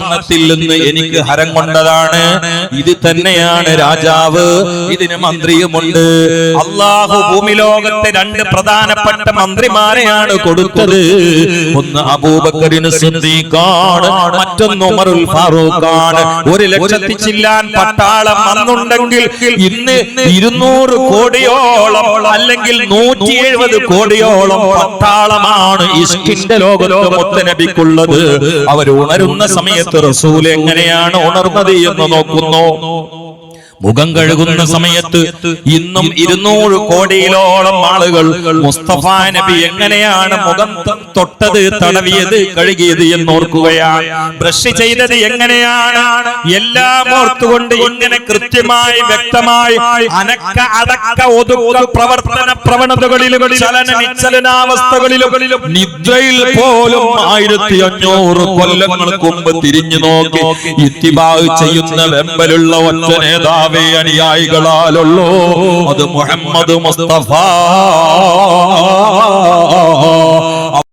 ഭക്ഷണത്തിൽ നിന്ന് എനിക്ക് ഹരം കൊണ്ടതാണ്. ഇത് തന്നെയാണ് രാജാവ്. ഇതിന് മന്ത്രിയുമുണ്ട്. അള്ളാഹു ഭൂമിലോകത്തെ രണ്ട് പ്രധാനപ്പെട്ട മന്ത്രിമാരെയാണ് കൊടുത്തത്. ഒന്ന് അബൂബക്കറിന് സിദ്ദീഖാണ് മറ്റൊന്ന് ഉമറുൽ ഫാറൂഖാണ്. ഒരു ലക്ഷത്തി ചില്ലാൻ പട്ടാളം വന്നുണ്ടെങ്കിൽ ഇന്ന് ഇരുന്നൂറ് കോടിയോളം അല്ലെങ്കിൽ നൂറ്റി എഴുപത് കോടിയോളം പട്ടാളമാണ് ഇഷ്ടിന്റെ ലോകത്ത് മുത്തനബിക്കുള്ളത്. അവർ ഉണരുന്ന സമയത്ത് റസൂൽ എങ്ങനെയാണ് ഉണർന്നത് എന്ന് നോക്കുന്നു. മുഖം കഴുകുന്ന സമയത്ത് ഇന്നും ഇരുന്നൂറ് കോടിയിലോളം ആളുകൾ മുസ്തഫ നബി എങ്ങനെയാണ് മുഖം തൊട്ടത് തടവിയത് കഴുകിയത് എന്ന് ഓർക്കുകയാണ് ബ്രഷ് ചെയ്തത് എങ്ങനെയാണ്? എല്ലാം ഓർത്തുകൊണ്ട് ഇങ്ങനെ കൃത്യമായി വ്യക്തമായി അനക്ക അടക്ക ഒതുക്ക പ്രവർത്തന പ്രവണതകളിലും ചലന നിശ്ചലനാവസ്ഥകളിലും നിദ്രയിൽ പോലും ആയിരത്തി അഞ്ഞൂറ് കൊല്ലങ്ങൾക്ക് മുമ്പ് തിരിഞ്ഞു നോക്കി. ഇത്തിബാ ചെയ്യുന്ന വെമ്പലുള്ള ഒറ്റ നേതാവേ അനുയായികളാലുള്ളൂ. അത് മുഹമ്മദ് മുസ്തഫ.